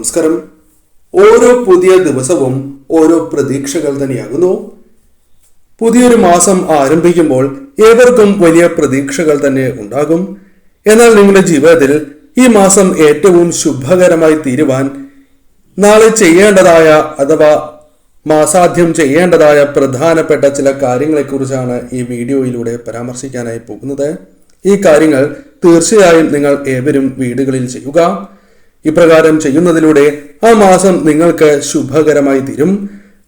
നമസ്കാരം. ഓരോ പുതിയ ദിവസവും ഓരോ പ്രതീക്ഷകൾ തന്നെയാകുന്നു. പുതിയൊരു മാസം ആരംഭിക്കുമ്പോൾ ഏവർക്കും വലിയ പ്രതീക്ഷകൾ തന്നെ ഉണ്ടാകും. എന്നാൽ നിങ്ങളുടെ ജീവിതത്തിൽ ഈ മാസം ഏറ്റവും ശുഭകരമായി തീരുവാൻ നാളെ ചെയ്യേണ്ടതായ അഥവാ മാസാദ്യം ചെയ്യേണ്ടതായ പ്രധാനപ്പെട്ട ചില കാര്യങ്ങളെക്കുറിച്ചാണ് ഈ വീഡിയോയിലൂടെ പരാമർശിക്കാനായി പോകുന്നത്. ഈ കാര്യങ്ങൾ തീർച്ചയായും നിങ്ങൾ ഏവരും വീടുകളിൽ ചെയ്യുക. ഇപ്രകാരം ചെയ്യുന്നതിലൂടെ ആ മാസം നിങ്ങൾക്ക് ശുഭകരമായി തീരും.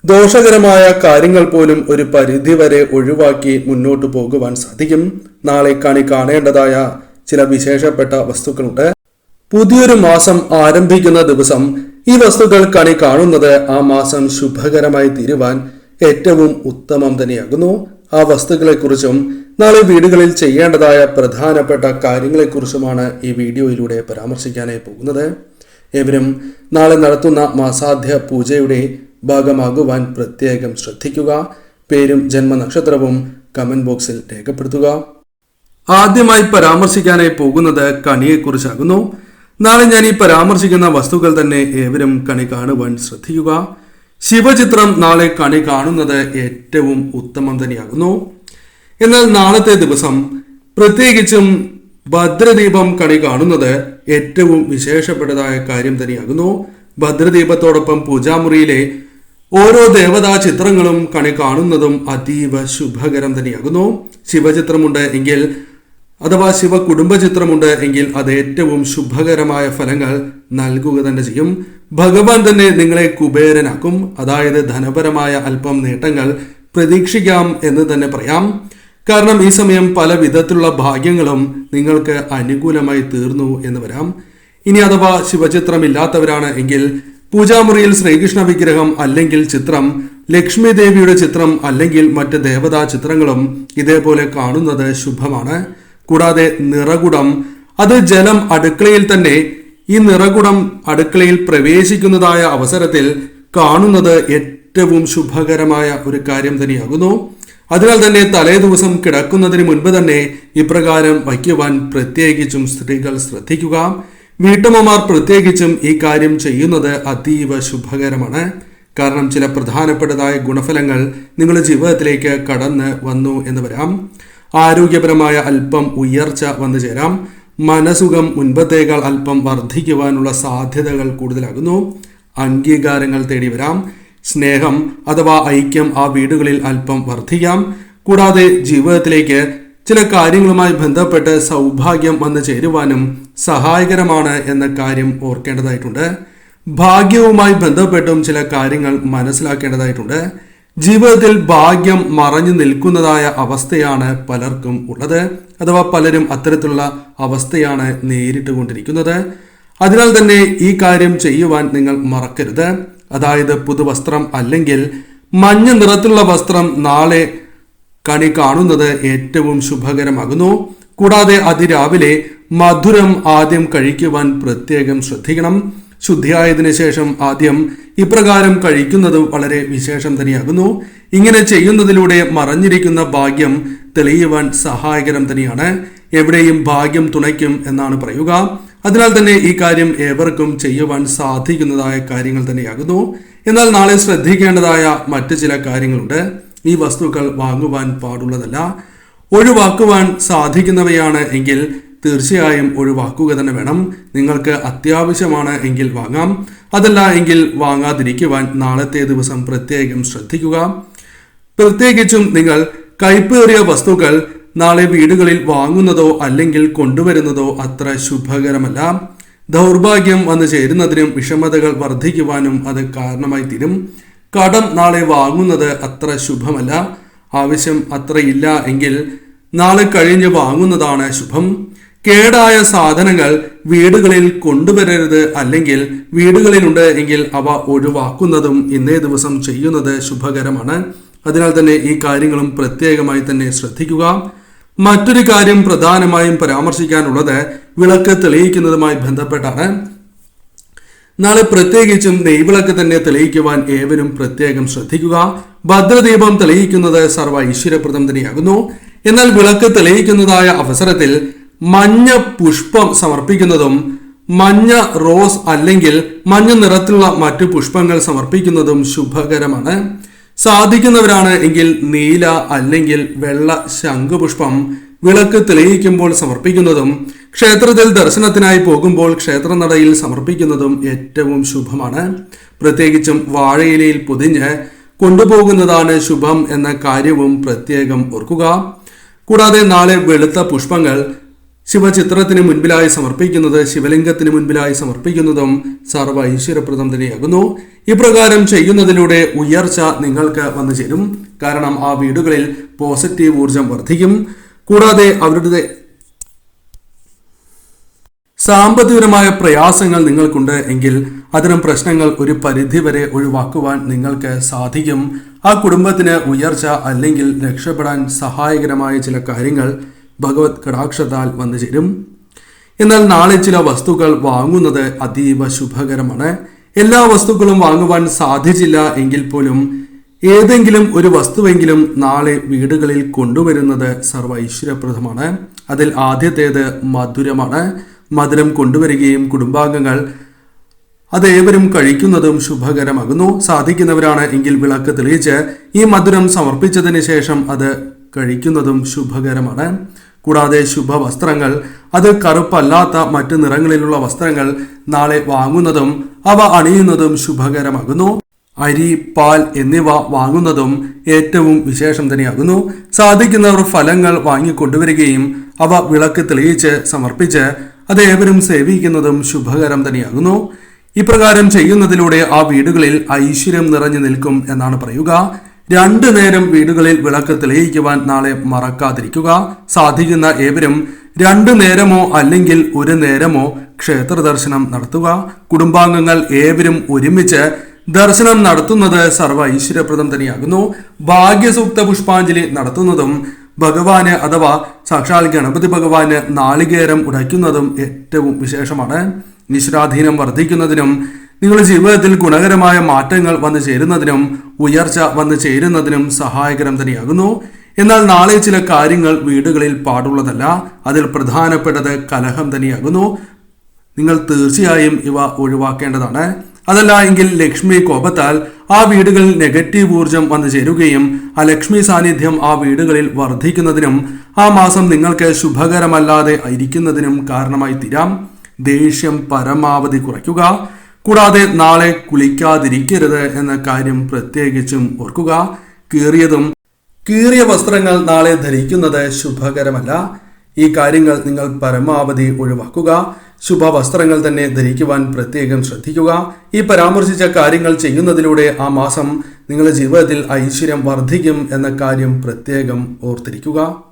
ദോഷകരമായ കാര്യങ്ങൾ പോലും ഒരു പരിധിവരെ ഒഴിവാക്കി മുന്നോട്ടു പോകുവാൻ സാധിക്കും. നാളെ കണി കാണേണ്ടതായ ചില വിശേഷപ്പെട്ട വസ്തുക്കളുണ്ട്. പുതിയൊരു മാസം ആരംഭിക്കുന്ന ദിവസം ഈ വസ്തുക്കൾ കണി കാണുന്നത് ആ മാസം ശുഭകരമായി തീരുവാൻ ഏറ്റവും ഉത്തമം തന്നെയാകുന്നു. ആ വസ്തുക്കളെക്കുറിച്ചും നാളെ വീടുകളിൽ ചെയ്യേണ്ടതായ പ്രധാനപ്പെട്ട കാര്യങ്ങളെക്കുറിച്ചുമാണ് ഈ വീഡിയോയിലൂടെ പരാമർശിക്കാനായി പോകുന്നത്. ഏവരും നാളെ നടത്തുന്ന മാസാധ്യ പൂജയുടെ ഭാഗമാകുവാൻ പ്രത്യേകം ശ്രദ്ധിക്കുക. പേരും ജന്മനക്ഷത്രവും കമന്റ് ബോക്സിൽ രേഖപ്പെടുത്തുക. ആദ്യമായി പരാമർശിക്കാനായി പോകുന്നത് കണിയെക്കുറിച്ചാകുന്നു. നാളെ ഞാൻ ഈ പരാമർശിക്കുന്ന വസ്തുക്കൾ തന്നെ ഏവരും കണി കാണുവാൻ ശ്രദ്ധിക്കുക. ശിവചിത്രം നാളെ കണി കാണുന്നത് ഏറ്റവും ഉത്തമം തന്നെയാകുന്നു എന്നാൽ നാളത്തെ ദിവസം പ്രത്യേകിച്ചും ഭദ്രദീപം കണി കാണുന്നത് ഏറ്റവും വിശേഷപ്പെട്ടതായ കാര്യം തന്നെയാകുന്നു. ഭദ്രദീപത്തോടൊപ്പം പൂജാമുറിയിലെ ഓരോ ദേവതാ ചിത്രങ്ങളും കണി കാണുന്നതും അതീവ ശുഭകരം തന്നെയാകുന്നു. ശിവചിത്രമുണ്ട് എങ്കിൽ അഥവാ ശിവ കുടുംബ ചിത്രമുണ്ട് എങ്കിൽ അത് ഏറ്റവും ശുഭകരമായ ഫലങ്ങൾ നൽകുക തന്നെ ചെയ്യും. ഭഗവാൻ തന്നെ നിങ്ങളെ കുബേരനാക്കും. അതായത് ധനപരമായ അല്പം നേട്ടങ്ങൾ പ്രതീക്ഷിക്കാം എന്ന് തന്നെ പറയാം. കാരണം ഈ സമയം പല വിധത്തിലുള്ള ഭാഗ്യങ്ങളും നിങ്ങൾക്ക് അനുകൂലമായി തീർന്നു എന്ന് വരാം. ഇനി അഥവാ ശിവചിത്രം ഇല്ലാത്തവരാണ് എങ്കിൽ പൂജാമുറിയിൽ ശ്രീകൃഷ്ണ വിഗ്രഹം അല്ലെങ്കിൽ ചിത്രം ലക്ഷ്മി ദേവിയുടെ ചിത്രം അല്ലെങ്കിൽ മറ്റ് ദേവതാ ചിത്രങ്ങളും ഇതേപോലെ കാണുന്നത് ശുഭമാണ്. കൂടാതെ നിറകുടം അത് ജലം അടുക്കളയിൽ തന്നെ ഈ നിറകുടം അടുക്കളയിൽ പ്രവേശിക്കുന്നതായ അവസരത്തിൽ കാണുന്നത് ഏറ്റവും ശുഭകരമായ ഒരു കാര്യം തന്നെയാകുന്നു. അതിനാൽ തന്നെ തലേ ദിവസം കിടക്കുന്നതിന് മുൻപ് തന്നെ ഇപ്രകാരം വയ്ക്കുവാൻ പ്രത്യേകിച്ചും സ്ത്രീകൾ ശ്രദ്ധിക്കുക. വീട്ടമ്മമാർ പ്രത്യേകിച്ചും ഈ കാര്യം ചെയ്യുന്നത് അതീവ ശുഭകരമാണ്. കാരണം ചില പ്രധാനപ്പെട്ടതായ ഗുണഫലങ്ങൾ നിങ്ങളുടെ ജീവിതത്തിലേക്ക് കടന്ന് വന്നു എന്ന് വരാം. ആരോഗ്യപരമായ അല്പം ഉയർച്ച വന്നു ചേരാം. മനസുഖം മുൻപത്തേക്കാൾ അല്പം വർദ്ധിക്കുവാനുള്ള സാധ്യതകൾ കൂടുതലാകുന്നു. അംഗീകാരങ്ങൾ തേടി വരാം. സ്നേഹം അഥവാ ഐക്യം ആ വീടുകളിൽ അല്പം വർദ്ധിക്കാം. കൂടാതെ ജീവിതത്തിലേക്ക് ചില കാര്യങ്ങളുമായി ബന്ധപ്പെട്ട് സൗഭാഗ്യം വന്നു ചേരുവാനും സഹായകരമാണ് എന്ന കാര്യം ഓർക്കേണ്ടതായിട്ടുണ്ട്. ഭാഗ്യവുമായി ബന്ധപ്പെട്ടും ചില കാര്യങ്ങൾ മനസ്സിലാക്കേണ്ടതായിട്ടുണ്ട്. ജീവിതത്തിൽ ഭാഗ്യം മറഞ്ഞു നിൽക്കുന്നതായ അവസ്ഥയാണ് പലർക്കും ഉള്ളത്. അഥവാ പലരും അത്തരത്തിലുള്ള അവസ്ഥയാണ് നേരിട്ട് കൊണ്ടിരിക്കുന്നത് അതിനാൽ തന്നെ ഈ കാര്യം ചെയ്യുവാൻ നിങ്ങൾ മറക്കരുത്. അതായത് പുതുവസ്ത്രം അല്ലെങ്കിൽ മഞ്ഞ നിറത്തിലുള്ള വസ്ത്രം നാളെ കണി കാണുന്നത് ഏറ്റവും ശുഭകരമാകുന്നു. കൂടാതെ അതിരാവിലെ മധുരം ആദ്യം കഴിക്കുവാൻ പ്രത്യേകം ശ്രദ്ധിക്കണം. ശുദ്ധിയായതിനു ശേഷം ആദ്യം ഇപ്രകാരം കഴിക്കുന്നത് വളരെ വിശേഷം തന്നെയാകുന്നു. ഇങ്ങനെ ചെയ്യുന്നതിലൂടെ മറഞ്ഞിരിക്കുന്ന ഭാഗ്യം തെളിയുവാൻ സഹായകരം തന്നെയാണ്. എവിടെയും ഭാഗ്യം തുണയ്ക്കും എന്നാണ് പറയുക. അതിനാൽ തന്നെ ഈ കാര്യം ഏവർക്കും ചെയ്യുവാൻ സാധിക്കുന്നതായ കാര്യങ്ങൾ തന്നെയാകുന്നു. എന്നാൽ നാളെ ശ്രദ്ധിക്കേണ്ടതായ മറ്റു ചില കാര്യങ്ങളുണ്ട്. ഈ വസ്തുക്കൾ വാങ്ങുവാൻ പാടുള്ളതല്ല. ഒഴിവാക്കുവാൻ സാധിക്കുന്നവയാണ് എങ്കിൽ തീർച്ചയായും ഒഴിവാക്കുക തന്നെ വേണം. നിങ്ങൾക്ക് അത്യാവശ്യമാണ് എങ്കിൽ വാങ്ങാം. അതല്ല എങ്കിൽ വാങ്ങാതിരിക്കുവാൻ നാളത്തെ ദിവസം പ്രത്യേകം ശ്രദ്ധിക്കുക. പ്രത്യേകിച്ചും നിങ്ങൾ കൈപ്പേറിയ വസ്തുക്കൾ നാളെ വീടുകളിൽ വാങ്ങുന്നതോ അല്ലെങ്കിൽ കൊണ്ടുവരുന്നതോ അത്ര ശുഭകരമല്ല. ദൗർഭാഗ്യം വന്നു ചേരുന്നതിനും വിഷമതകൾ വർദ്ധിക്കുവാനും അത് കാരണമായി തീരും. കടം നാളെ വാങ്ങുന്നത് അത്ര ശുഭമല്ല. ആവശ്യം അത്രയില്ല എങ്കിൽ നാളെ കഴിഞ്ഞ് വാങ്ങുന്നതാണ് ശുഭം. കേടായ സാധനങ്ങൾ വീടുകളിൽ കൊണ്ടുവരരുത് അല്ലെങ്കിൽ വീടുകളിലുണ്ട് എങ്കിൽ അവ ഒഴിവാക്കുന്നതും ഇന്നേ ദിവസം ചെയ്യുന്നത് ശുഭകരമാണ്. അതിനാൽ തന്നെ ഈ കാര്യങ്ങളും പ്രത്യേകമായി തന്നെ ശ്രദ്ധിക്കുക. മറ്റൊരു കാര്യം പ്രധാനമായും പരാമർശിക്കാനുള്ളത് വിളക്ക് തെളിയിക്കുന്നതുമായി ബന്ധപ്പെട്ടാണ്. നാളെ പ്രത്യേകിച്ചും നെയ്വിളക്ക് തന്നെ തെളിയിക്കുവാൻ ഏവരും പ്രത്യേകം ശ്രദ്ധിക്കുക. ഭദ്രദീപം തെളിയിക്കുന്നത് സർവ ഐശ്വര്യപ്രദം തന്നെയാകുന്നു. എന്നാൽ വിളക്ക് തെളിയിക്കുന്നതായ അവസരത്തിൽ മഞ്ഞ പുഷ്പം സമർപ്പിക്കുന്നതും മഞ്ഞ റോസ് അല്ലെങ്കിൽ മഞ്ഞ നിറത്തിലുള്ള മറ്റു പുഷ്പങ്ങൾ സമർപ്പിക്കുന്നതും ശുഭകരമാണ്. സാധിക്കുന്നവരാണ് എങ്കിൽ നീല അല്ലെങ്കിൽ വെള്ള ശംഖുപുഷ്പം വിളക്ക് തെളിയിക്കുമ്പോൾ സമർപ്പിക്കുന്നതും ക്ഷേത്രത്തിൽ ദർശനത്തിനായി പോകുമ്പോൾ ക്ഷേത്രനടയിൽ സമർപ്പിക്കുന്നതും ഏറ്റവും ശുഭമാണ്. പ്രത്യേകിച്ചും വാഴയിലയിൽ പൊതിഞ്ഞ് കൊണ്ടുപോകുന്നതാണ് ശുഭം എന്ന കാര്യവും പ്രത്യേകം ഓർക്കുക. കൂടാതെ നാളെ വെളുത്ത പുഷ്പങ്ങൾ ശിവചിത്രത്തിന് മുൻപിലായി സമർപ്പിക്കുന്നത് ശിവലിംഗത്തിന് മുൻപിലായി സമർപ്പിക്കുന്നതും സർവ ഐശ്വര്യപ്രദം തന്നെയാകുന്നു ഇപ്രകാരം ചെയ്യുന്നതിലൂടെ ഉയർച്ച നിങ്ങൾക്ക് വന്നു ചേരും കാരണം ആ വീടുകളിൽ പോസിറ്റീവ് ഊർജം വർദ്ധിക്കും. കൂടാതെ അവരുടെ സാമ്പത്തികപരമായ പ്രയാസങ്ങൾ നിങ്ങൾക്കുണ്ട് എങ്കിൽ അത്തരം പ്രശ്നങ്ങൾ ഒരു പരിധിവരെ ഒഴിവാക്കുവാൻ നിങ്ങൾക്ക് സാധിക്കും. ആ കുടുംബത്തിന് ഉയർച്ച അല്ലെങ്കിൽ രക്ഷപ്പെടാൻ സഹായകരമായ ചില കാര്യങ്ങൾ ഭഗവത് കടാക്ഷത്താൽ വന്നു ചേരും. എന്നാൽ നാളെ ചില വസ്തുക്കൾ വാങ്ങുന്നത് അതീവ ശുഭകരമാണ്. എല്ലാ വസ്തുക്കളും വാങ്ങുവാൻ സാധിച്ചില്ല എങ്കിൽ പോലും ഏതെങ്കിലും ഒരു വസ്തുവെങ്കിലും നാളെ വീടുകളിൽ കൊണ്ടുവരുന്നത് സർവ ഐശ്വര്യപ്രദമാണ് അതിൽ ആദ്യത്തേത് മധുരമാണ്. മധുരം കൊണ്ടുവരികയും കുടുംബാംഗങ്ങൾ അത് ഏവരും കഴിക്കുന്നതും ശുഭകരമാകുന്നു. സാധിക്കുന്നവരാണ് എങ്കിൽ വിളക്ക് തെളിയിച്ച് ഈ മധുരം സമർപ്പിച്ചതിന് ശേഷം അത് കഴിക്കുന്നതും ശുഭകരമാണ്. കൂടാതെ ശുഭവസ്ത്രങ്ങൾ. അത് കറുപ്പല്ലാത്ത മറ്റു നിറങ്ങളിലുള്ള വസ്ത്രങ്ങൾ നാളെ വാങ്ങുന്നതും അവ അണിയുന്നതും ശുഭകരമാകുന്നു. അരി പാൽ എന്നിവ വാങ്ങുന്നതും ഏറ്റവും വിശേഷം തന്നെയാകുന്നു. സാധിക്കുന്നവർ ഫലങ്ങൾ വാങ്ങിക്കൊണ്ടുവരികയും അവ വിളക്ക് തെളിയിച്ച് സമർപ്പിച്ച് അത് ഏവരും സേവിക്കുന്നതും ശുഭകരം തന്നെയാകുന്നു. ഇപ്രകാരം ചെയ്യുന്നതിലൂടെ ആ വീടുകളിൽ ഐശ്വര്യം നിറഞ്ഞു നിൽക്കും എന്നാണ് പറയുക. രണ്ടു നേരം വീടുകളിൽ വിളക്ക് തെളിയിക്കുവാൻ നാളെ മറക്കാതിരിക്കുക. സാധിക്കുന്ന ഏവരും രണ്ടു നേരമോ അല്ലെങ്കിൽ ഒരു നേരമോ ക്ഷേത്ര ദർശനം നടത്തുക. കുടുംബാംഗങ്ങൾ ഏവരും ഒരുമിച്ച് ദർശനം നടത്തുന്നത് സർവ ഐശ്വര്യപ്രദം തന്നെയാകുന്നു. ഭാഗ്യസൂക്ത പുഷ്പാഞ്ജലി നടത്തുന്നതും ഭഗവാന് അഥവാ സാക്ഷാൽ ഗണപതി ഭഗവാന് നാളികേരം ഉടയ്ക്കുന്നതും ഏറ്റവും വിശേഷമാണ്. ഈശ്വരാധീനം വർദ്ധിക്കുന്നതിനും നിങ്ങളുടെ ജീവിതത്തിൽ ഗുണകരമായ മാറ്റങ്ങൾ വന്നു ചേരുന്നതിനും ഉയർച്ച വന്നു ചേരുന്നതിനും സഹായകരം തന്നെയാകുന്നു. എന്നാൽ നാളെ ചില കാര്യങ്ങൾ വീടുകളിൽ പാടുള്ളതല്ല. അതിൽ പ്രധാനപ്പെട്ടത് കലഹം തന്നെയാകുന്നു. നിങ്ങൾ തീർച്ചയായും ഇവ ഒഴിവാക്കേണ്ടതാണ്. അതല്ല എങ്കിൽ ലക്ഷ്മി കോപത്താൽ ആ വീടുകളിൽ നെഗറ്റീവ് ഊർജം വന്നു ചേരുകയും ആ ലക്ഷ്മി സാന്നിധ്യം ആ വീടുകളിൽ വർദ്ധിക്കുന്നതിനും ആ മാസം നിങ്ങൾക്ക് ശുഭകരമല്ലാതെ ഇരിക്കുന്നതിനും കാരണമായി തീരാം. ദേഷ്യം പരമാവധി കുറയ്ക്കുക. കൂടാതെ നാളെ കുളിക്കാതിരിക്കരുത് എന്ന കാര്യം പ്രത്യേകിച്ചും ഓർക്കുക. കീറിയതും കീറിയ വസ്ത്രങ്ങൾ നാളെ ധരിക്കുന്നത് ശുഭകരമല്ല. ഈ കാര്യങ്ങൾ നിങ്ങൾ പരമാവധി ഒഴിവാക്കുക. ശുഭവസ്ത്രങ്ങൾ തന്നെ ധരിക്കുവാൻ പ്രത്യേകം ശ്രദ്ധിക്കുക. ഈ പരാമർശിച്ച കാര്യങ്ങൾ ചെയ്യുന്നതിലൂടെ ആ മാസം നിങ്ങളുടെ ജീവിതത്തിൽ ഐശ്വര്യം വർദ്ധിക്കും എന്ന കാര്യം പ്രത്യേകം ഓർത്തിരിക്കുക.